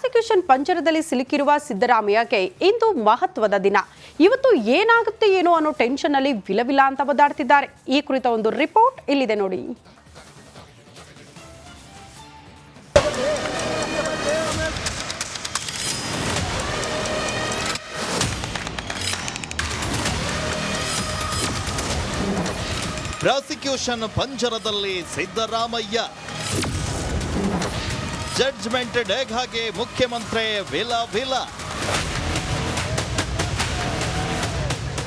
Prosecution ಪಂಜರದಲ್ಲಿ ಸಿಲುಕಿರುವ ಸಿದ್ದರಾಮಯ್ಯಗೆ ಇಂದು ಮಹತ್ವದ ದಿನ. ಇವತ್ತು ಏನಾಗುತ್ತೆ ಏನೋ ಅನ್ನೋ ಟೆನ್ಷನ್ ಅಲ್ಲಿ ವಿಲವಿಲ ಅಂತ ಒದ್ದಾಡ್ತಿದ್ದಾರೆ. ಈ ಕುರಿತ ಒಂದು ರಿಪೋರ್ಟ್ ಇಲ್ಲಿದೆ ನೋಡಿ. ಪ್ರಾಸಿಕ್ಯೂಷನ್ ಪಂಜರದಲ್ಲಿ ಸಿದ್ದರಾಮಯ್ಯ. ಜಡ್ಜ್ಮೆಂಟ್ ಡೇಗ್ ಹಾಗೆ ಮುಖ್ಯಮಂತ್ರಿ ವಿಲ ವಿಲ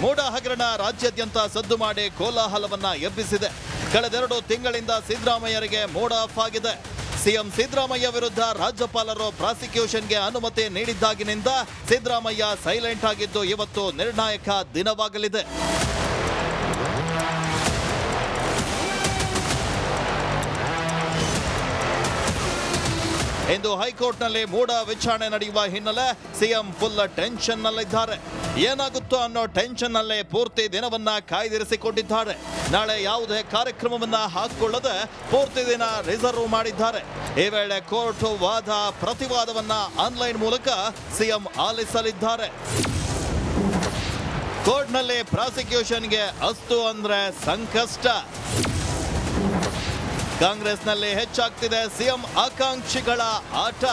ಮೂಡ ಹಗರಣ ರಾಜ್ಯಾದ್ಯಂತ ಸದ್ದು ಮಾಡಿ ಕೋಲಾಹಲವನ್ನ ಎಬ್ಬಿಸಿದೆ ಕಳೆದೆರಡು ತಿಂಗಳಿಂದ ಸಿದ್ದರಾಮಯ್ಯರಿಗೆ ಮೂಡ್ ಆಫ್ ಆಗಿದೆ ಸಿಎಂ ಸಿದ್ದರಾಮಯ್ಯ ವಿರುದ್ಧ ರಾಜ್ಯಪಾಲರು ಪ್ರಾಸಿಕ್ಯೂಷನ್ಗೆ ಅನುಮತಿ ನೀಡಿದ್ದಾಗಿನಿಂದ ಸಿದ್ದರಾಮಯ್ಯ ಸೈಲೆಂಟ್ ಆಗಿದ್ದು ಇವತ್ತು ನಿರ್ಣಾಯಕ ದಿನವಾಗಲಿದೆ. ಇಂದು ಹೈಕೋರ್ಟ್ನಲ್ಲಿ ಮೂಡ ವಿಚಾರಣೆ ನಡೆಯುವ ಹಿನ್ನೆಲೆ ಸಿಎಂ ಫುಲ್ ಟೆನ್ಷನ್ನಲ್ಲಿದ್ದಾರೆ. ಏನಾಗುತ್ತೋ ಅನ್ನೋ ಟೆನ್ಷನ್ ನಲ್ಲೇ ಪೂರ್ತಿ ದಿನವನ್ನ ಕಾಯ್ದಿರಿಸಿಕೊಂಡಿದ್ದಾರೆ. ನಾಳೆ ಯಾವುದೇ ಕಾರ್ಯಕ್ರಮವನ್ನ ಹಾಕಿಕೊಳ್ಳದೆ ಪೂರ್ತಿ ದಿನ ರಿಸರ್ವ್ ಮಾಡಿದ್ದಾರೆ. ಈ ವೇಳೆ ಕೋರ್ಟ್ ವಾದ, ಪ್ರತಿವಾದವನ್ನ ಆನ್ಲೈನ್ ಮೂಲಕ ಸಿಎಂ ಆಲಿಸಲಿದ್ದಾರೆ. ಕೋರ್ಟ್ನಲ್ಲಿ ಪ್ರಾಸಿಕ್ಯೂಷನ್ಗೆ ಅಸ್ತು ಅಂದ್ರೆ ಸಂಕಷ್ಟ. ಕಾಂಗ್ರೆಸ್ನಲ್ಲಿ ಹೆಚ್ಚಾಗ್ತಿದೆ ಸಿಎಂ ಆಕಾಂಕ್ಷಿಗಳ ಆಟ.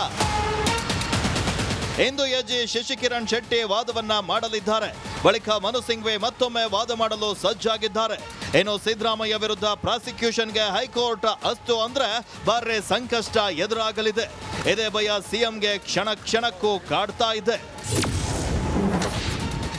ಇಂದು ಎಜಿ ಶಶಿಕಿರಣ್ ಶೆಟ್ಟಿ ವಾದವನ್ನ ಮಾಡಲಿದ್ದಾರೆ. ಬಳಿಕ ಮನು ಮತ್ತೊಮ್ಮೆ ವಾದ ಮಾಡಲು ಸಜ್ಜಾಗಿದ್ದಾರೆ. ಇನ್ನು ಸಿದ್ದರಾಮಯ್ಯ ವಿರುದ್ಧ ಪ್ರಾಸಿಕ್ಯೂಷನ್ಗೆ ಹೈಕೋರ್ಟ್ ಅಸ್ತು ಅಂದ್ರೆ ಬಾರ್ರೆ ಸಂಕಷ್ಟ ಎದುರಾಗಲಿದೆ. ಇದೇ ಭಯ ಸಿಎಂಗೆ ಕ್ಷಣ ಕ್ಷಣಕ್ಕೂ ಕಾಡ್ತಾ ಇದೆ.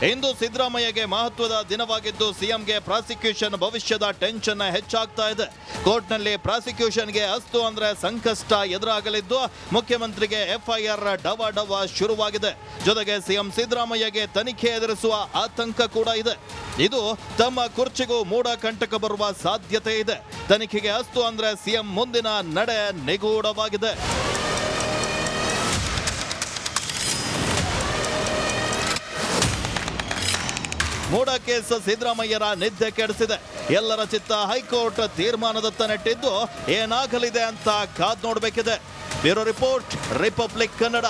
ಇಂದು ಸಿದ್ದರಾಮಯ್ಯಗೆ ಮಹತ್ವದ ದಿನವಾಗಿದ್ದು ಸಿಎಂಗೆ ಪ್ರಾಸಿಕ್ಯೂಷನ್ ಭವಿಷ್ಯದ ಟೆನ್ಷನ್ ಹೆಚ್ಚಾಗ್ತಾ ಇದೆ. ಕೋರ್ಟ್ನಲ್ಲಿ ಪ್ರಾಸಿಕ್ಯೂಷನ್ಗೆ ಅಸ್ತು ಅಂದ್ರೆ ಸಂಕಷ್ಟ ಎದುರಾಗಲಿದ್ದು ಮುಖ್ಯಮಂತ್ರಿಗೆ ಎಫ್ಐಆರ್ ಡವ ಡವ ಶುರುವಾಗಿದೆ. ಜೊತೆಗೆ ಸಿಎಂ ಸಿದ್ದರಾಮಯ್ಯಗೆ ತನಿಖೆ ಎದುರಿಸುವ ಆತಂಕ ಕೂಡ ಇದೆ. ಇದು ತಮ್ಮ ಕುರ್ಚಿಗೂ ಮೂಡ ಕಂಟಕ ಬರುವ ಸಾಧ್ಯತೆ ಇದೆ. ತನಿಖೆಗೆ ಅಸ್ತು ಅಂದ್ರೆ ಸಿಎಂ ಮುಂದಿನ ನಡೆ ನಿಗೂಢವಾಗಿದೆ. ಮೂಡ ಕೇಸ್ ಸಿದ್ದರಾಮಯ್ಯರ ನಿದ್ದೆ ಕೆಡಿಸಿದೆ. ಎಲ್ಲರ ಚಿತ್ತ ಹೈಕೋರ್ಟ್ ತೀರ್ಮಾನದತ್ತ ನೆಟ್ಟಿದ್ದು ಏನಾಗಲಿದೆ ಅಂತ ಕಾದ್ ನೋಡಬೇಕಿದೆ. Bureau report, Republic Kannada.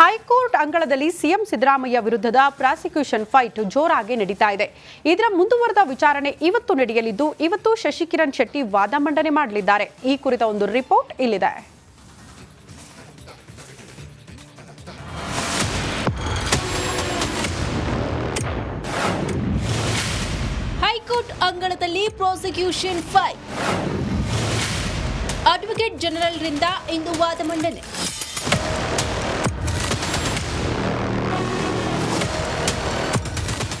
High court ಅಂಗಳದಲ್ಲಿ ಸಿಎಂ ಸಿದ್ದರಾಮಯ್ಯ ವಿರುದ್ಧದ ಪ್ರಾಸಿಕ್ಯೂಷನ್ ಫೈಟ್ ಜೋರಾಗಿ ನಡೀತಾ ಇದೆ. ಇದರ ಮುಂದುವರೆದ ವಿಚಾರಣೆ ಇವತ್ತು ನಡೆಯಲಿದ್ದು, ಇವತ್ತು ಶಶಿಕಿರಣ್ ಶೆಟ್ಟಿ ವಾದ ಮಂಡನೆ ಮಾಡಲಿದ್ದಾರೆ. ಈ ಕುರಿತ ಒಂದು ರಿಪೋರ್ಟ್ ಇಲ್ಲಿದೆ. ಹೈಕೋರ್ಟ್ ಅಂಗಳದಲ್ಲಿ ಪ್ರಾಸಿಕ್ಯೂಷನ್ ಫೈಲ್. ಅಡ್ವೊಕೇಟ್ ಜನರಲ್ ರಿಂದ ಇಂದು ವಾದ ಮಂಡನೆ.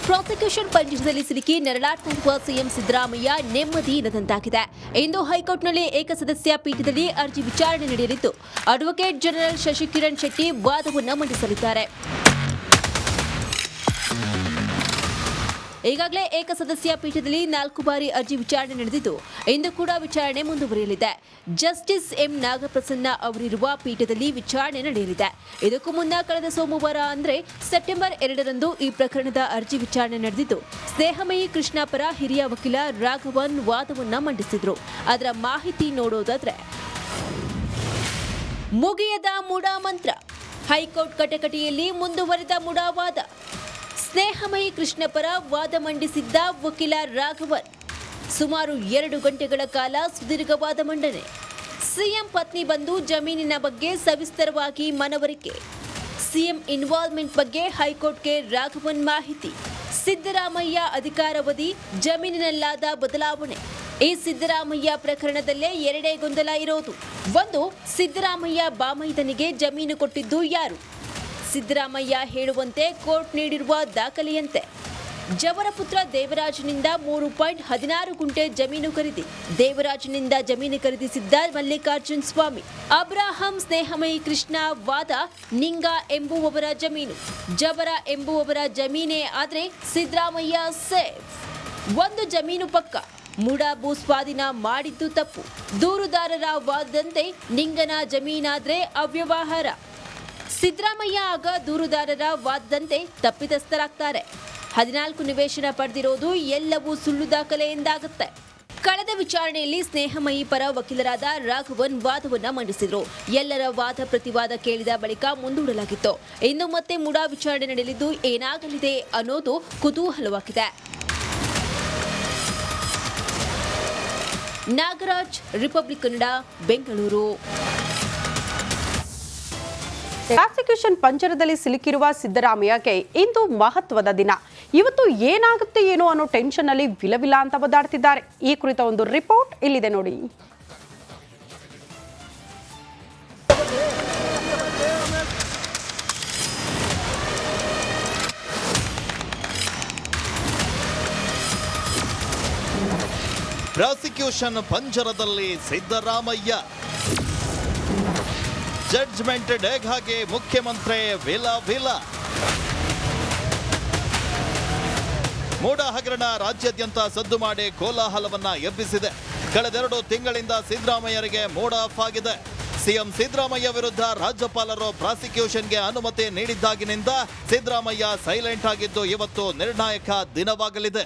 ಪ್ರಾಸಿಕ್ಯೂಷನ್ ಪಂಜರದಲ್ಲಿ ಸಿಲುಕಿ ನೆರಳಾಡ್ತಿರುವ ಸಿಎಂ ಸಿದ್ದರಾಮಯ್ಯ ನೆಮ್ಮದಿ ಇಲ್ಲದಂತಾಗಿದೆ. ಇಂದು ಹೈಕೋರ್ಟ್ನಲ್ಲಿ ಏಕಸದಸ್ಯ ಪೀಠದಲ್ಲಿ ಅರ್ಜಿ ವಿಚಾರಣೆ ನಡೆಯಲಿದ್ದು ಅಡ್ವೊಕೇಟ್ ಜನರಲ್ ಶಶಿಕಿರಣ್ ಶೆಟ್ಟಿ ವಾದವನ್ನು ಮಂಡಿಸಲಿದ್ದಾರೆ. ಈಗಾಗಲೇ ಏಕಸದಸ್ಯ ಪೀಠದಲ್ಲಿ ನಾಲ್ಕು ಬಾರಿ ಅರ್ಜಿ ವಿಚಾರಣೆ ನಡೆದಿದ್ದು, ಇಂದು ಕೂಡ ವಿಚಾರಣೆ ಮುಂದುವರಿಯಲಿದೆ. Justice M. ನಾಗಪ್ರಸನ್ನ ಅವರಿರುವ ಪೀಠದಲ್ಲಿ ವಿಚಾರಣೆ ನಡೆಯಲಿದೆ. ಇದಕ್ಕೂ ಮುನ್ನ ಕಳೆದ ಸೋಮವಾರ ಅಂದರೆ ಸೆಪ್ಟೆಂಬರ್ ಎರಡರಂದು ಈ ಪ್ರಕರಣದ ಅರ್ಜಿ ವಿಚಾರಣೆ ನಡೆದಿದ್ದು, ಸ್ನೇಹಮಯಿ ಕೃಷ್ಣ ಪರ ಹಿರಿಯ ವಕೀಲ ರಾಘವನ್ ವಾದವನ್ನ ಮಂಡಿಸಿದ್ರು. ಅದರ ಮಾಹಿತಿ ನೋಡೋದಾದ್ರೆ, ಮುಗಿಯದ ಮುಡಾ ಮಂತ್ರ. ಹೈಕೋರ್ಟ್ ಕಟಕಟಿಯಲ್ಲಿ ಮುಂದುವರೆದ ಮುಡಾ ವಾದ. ಸ್ನೇಹಮಯಿ ಕೃಷ್ಣ ಪರ ವಾದ ಮಂಡಿಸಿದ್ದ ವಕೀಲ ರಾಘವನ್. ಸುಮಾರು ಎರಡು ಗಂಟೆಗಳ ಕಾಲ ಸುದೀರ್ಘವಾದ ಮಂಡನೆ. ಸಿಎಂ ಪತ್ನಿ ಬಂದು ಜಮೀನಿನ ಬಗ್ಗೆ ಸವಿಸ್ತರವಾಗಿ ಮನವರಿಕೆ. ಸಿಎಂ ಇನ್ವಾಲ್ವ್ಮೆಂಟ್ ಬಗ್ಗೆ ಹೈಕೋರ್ಟ್ಗೆ ರಾಘವನ್ ಮಾಹಿತಿ. ಸಿದ್ದರಾಮಯ್ಯ ಅಧಿಕಾರವಧಿ, ಜಮೀನಿನಲ್ಲಾದ ಬದಲಾವಣೆ. ಈ ಸಿದ್ದರಾಮಯ್ಯ ಪ್ರಕರಣದಲ್ಲೇ ಎರಡೇ ಗೊಂದಲ ಇರೋದು. ಒಂದು, ಸಿದ್ದರಾಮಯ್ಯ ಬಾಮೈದನಿಗೆ ಜಮೀನು ಕೊಟ್ಟಿದ್ದು ಯಾರು? ಸಿದ್ದರಾಮಯ್ಯ ಹೇಳುವಂತೆ ಕೋರ್ಟ್ ನೀಡಿರುವ ದಾಖಲೆಯಂತೆ. ಜವರ ಪುತ್ರ ದೇವರಾಜನಿಂದ ಮೂರು ಪಾಯಿಂಟ್ ಹದಿನಾರು ಗುಂಟೆ ಜಮೀನು ಖರೀದಿ. ದೇವರಾಜನಿಂದ ಜಮೀನು ಖರೀದಿಸಿದ್ದ ಮಲ್ಲಿಕಾರ್ಜುನ್ ಸ್ವಾಮಿ. ಅಬ್ರಾಹಂ ಸ್ನೇಹಮಯಿ ಕೃಷ್ಣ ವಾದ ನಿಂಗ ಎಂಬುವವರ ಜಮೀನು. ಜವರ ಎಂಬುವವರ ಜಮೀನೇ ಆದ್ರೆ ಸಿದ್ದರಾಮಯ್ಯ ಸೇಫ್. ಒಂದು ಜಮೀನು ಪಕ್ಕ. ಮೂಡ ಭೂ ಸ್ವಾಧೀನ ಮಾಡಿದ್ದು ತಪ್ಪು. ದೂರುದಾರರ ವಾದದಂತೆ ನಿಂಗನ ಜಮೀನಾದ್ರೆ ಅವ್ಯವಹಾರ. ಸಿದ್ದರಾಮಯ್ಯ ಆಗ ದೂರುದಾರರ ವಾದದಂತೆ ತಪ್ಪಿತಸ್ಥರಾಗ್ತಾರೆ. ಹದಿನಾಲ್ಕು ನಿವೇಶನ ಪಡೆದಿರೋದು ಎಲ್ಲವೂ ಸುಳ್ಳು ದಾಖಲೆ ಎಂದಾಗುತ್ತೆ ಕಳೆದ ವಿಚಾರಣೆಯಲ್ಲಿ ಸ್ನೇಹಮಯಿ ಪರ ವಕೀಲರಾದ ರಾಘವನ್ ವಾದವನ್ನ ಮಂಡಿಸಿದ್ರು. ಎಲ್ಲರ ವಾದ ಪ್ರತಿವಾದ ಕೇಳಿದ ಬಳಿಕ ಮುಂದೂಡಲಾಗಿತ್ತು. ಇನ್ನು ಮತ್ತೆ ಮುಡಾ ವಿಚಾರಣೆ ನಡೆಯಲಿದ್ದು ಏನಾಗಲಿದೆ ಅನ್ನೋದು ಕುತೂಹಲವಾಗಿದೆ. ನಾಗರಾಜ್, ರಿಪಬ್ಲಿಕ್ ಕನ್ನಡ, ಬೆಂಗಳೂರು. ಪ್ರಾಸಿಕ್ಯೂಷನ್ ಪಂಜರದಲ್ಲಿ ಸಿಲುಕಿರುವ ಸಿದ್ದರಾಮಯ್ಯಗೆ ಇಂದು ಮಹತ್ವದ ದಿನ. ಇವತ್ತು ಏನಾಗುತ್ತೆ ಏನೋ ಅನ್ನೋ ಟೆನ್ಷನ್ ಅಲ್ಲಿ ವಿಲವಿಲ ಅಂತ ಒದ್ದಾಡ್ತಿದ್ದಾರೆ. ಈ ಕುರಿತ ಒಂದು ರಿಪೋರ್ಟ್ ಇಲ್ಲಿದೆ ನೋಡಿ. ಪ್ರಾಸಿಕ್ಯೂಷನ್ ಪಂಜರದಲ್ಲಿ ಸಿದ್ದರಾಮಯ್ಯ. ಜಡ್ಜ್ಮೆಂಟ್ ಡೇಗ್ ಹಾಗೆ ಮುಖ್ಯಮಂತ್ರಿ ವಿಲ ವಿಲ ಮೂಡ ಹಗರಣ ರಾಜ್ಯಾದ್ಯಂತ ಸದ್ದು ಮಾಡಿ ಕೋಲಾಹಲವನ್ನ ಎಬ್ಬಿಸಿದೆ ಕಳೆದೆರಡು ತಿಂಗಳಿಂದ ಸಿದ್ದರಾಮಯ್ಯರಿಗೆ ಮೂಡ್ ಆಫ್ ಆಗಿದೆ ಸಿಎಂ ಸಿದ್ದರಾಮಯ್ಯ ವಿರುದ್ಧ ರಾಜ್ಯಪಾಲರು ಪ್ರಾಸಿಕ್ಯೂಷನ್ಗೆ ಅನುಮತಿ ನೀಡಿದ್ದಾಗಿನಿಂದ ಸಿದ್ದರಾಮಯ್ಯ ಸೈಲೆಂಟ್ ಆಗಿದ್ದು ಇವತ್ತು ನಿರ್ಣಾಯಕ ದಿನವಾಗಲಿದೆ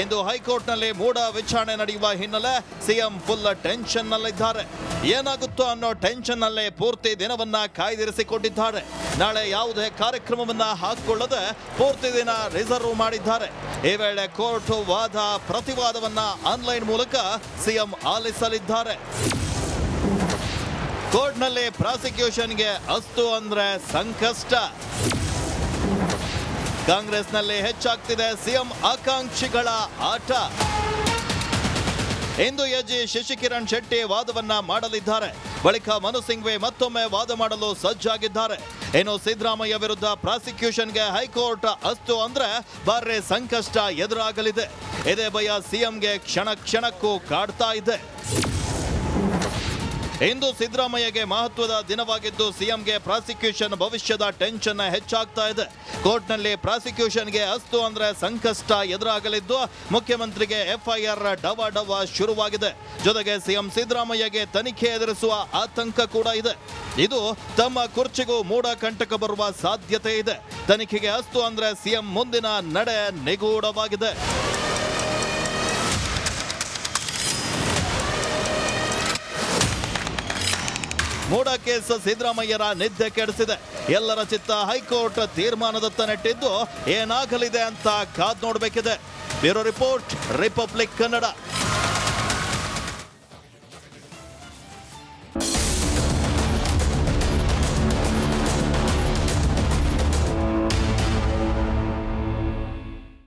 ಇಂದು ಹೈಕೋರ್ಟ್ನಲ್ಲಿ ಮೂಡ ವಿಚಾರಣೆ ನಡೆಯುವ ಹಿನ್ನೆಲೆ ಸಿಎಂ ಫುಲ್ ಟೆನ್ಷನ್ನಲ್ಲಿದ್ದಾರೆ. ಏನಾಗುತ್ತೋ ಅನ್ನೋ ಟೆನ್ಷನ್ ನಲ್ಲೇ ಪೂರ್ತಿ ದಿನವನ್ನ ಕಾಯ್ದಿರಿಸಿಕೊಂಡಿದ್ದಾರೆ. ನಾಳೆ ಯಾವುದೇ ಕಾರ್ಯಕ್ರಮವನ್ನ ಹಾಕಿಕೊಳ್ಳದೆ ಪೂರ್ತಿ ದಿನ ರಿಸರ್ವ್ ಮಾಡಿದ್ದಾರೆ. ಈ ವೇಳೆ ಕೋರ್ಟ್ ವಾದ, ಪ್ರತಿವಾದವನ್ನ ಆನ್ಲೈನ್ ಮೂಲಕ ಸಿಎಂ ಆಲಿಸಲಿದ್ದಾರೆ. ಕೋರ್ಟ್ನಲ್ಲಿ ಪ್ರಾಸಿಕ್ಯೂಷನ್ಗೆ ಅಸ್ತು ಅಂದ್ರೆ ಸಂಕಷ್ಟ. ಕಾಂಗ್ರೆಸ್ನಲ್ಲಿ ಹೆಚ್ಚಾಗ್ತಿದೆ ಸಿಎಂ ಆಕಾಂಕ್ಷಿಗಳ ಆಟ. ಇಂದು ಎಜಿ ಶಶಿಕಿರಣ್ ಶೆಟ್ಟಿ ವಾದವನ್ನ ಮಾಡಲಿದ್ದಾರೆ. ಬಳಿಕ ಮನು ಸಿಂಘ್ವಿ ಮತ್ತೊಮ್ಮೆ ವಾದ ಮಾಡಲು ಸಜ್ಜಾಗಿದ್ದಾರೆ. ಇನ್ನು ಸಿದ್ದರಾಮಯ್ಯ ವಿರುದ್ಧ ಪ್ರಾಸಿಕ್ಯೂಷನ್ಗೆ ಹೈಕೋರ್ಟ್ ಅಸ್ತು ಅಂದ್ರೆ ಬಾರ್ರೆ ಸಂಕಷ್ಟ ಎದುರಾಗಲಿದೆ. ಇದೇ ಭಯ ಸಿಎಂಗೆ ಕ್ಷಣ ಕ್ಷಣಕ್ಕೂ ಕಾಡ್ತಾ ಇದೆ. ಇಂದು ಸಿದ್ದರಾಮಯ್ಯಗೆ ಮಹತ್ವದ ದಿನವಾಗಿದ್ದು ಸಿಎಂಗೆ ಪ್ರಾಸಿಕ್ಯೂಷನ್ ಭವಿಷ್ಯದ ಟೆನ್ಷನ್ ಹೆಚ್ಚಾಗ್ತಾ ಇದೆ. ಕೋರ್ಟ್ನಲ್ಲಿ ಪ್ರಾಸಿಕ್ಯೂಷನ್ಗೆ ಅಸ್ತು ಅಂದ್ರೆ ಸಂಕಷ್ಟ ಎದುರಾಗಲಿದ್ದು ಮುಖ್ಯಮಂತ್ರಿಗೆ ಎಫ್ಐಆರ್ ಡವ ಡವ ಶುರುವಾಗಿದೆ. ಜೊತೆಗೆ ಸಿಎಂ ಸಿದ್ದರಾಮಯ್ಯಗೆ ತನಿಖೆ ಎದುರಿಸುವ ಆತಂಕ ಕೂಡ ಇದೆ. ಇದು ತಮ್ಮ ಕುರ್ಚಿಗೂ ಮೂಡ ಕಂಟಕ ಬರುವ ಸಾಧ್ಯತೆ ಇದೆ. ತನಿಖೆಗೆ ಅಸ್ತು ಅಂದ್ರೆ ಸಿಎಂ ಮುಂದಿನ ನಡೆ ನಿಗೂಢವಾಗಿದೆ. ಮೂಡ ಕೇಸ್ ಸಿದ್ದರಾಮಯ್ಯರ ನಿದ್ದೆ ಕೆಡಿಸಿದೆ. ಎಲ್ಲರ ಚಿತ್ತ ಹೈಕೋರ್ಟ್ ತೀರ್ಮಾನದತ್ತ ನೆಟ್ಟಿದ್ದು ಏನಾಗಲಿದೆ ಅಂತ ಕಾದ್ ನೋಡಬೇಕಿದೆ. Bureau report, Republic Kannada.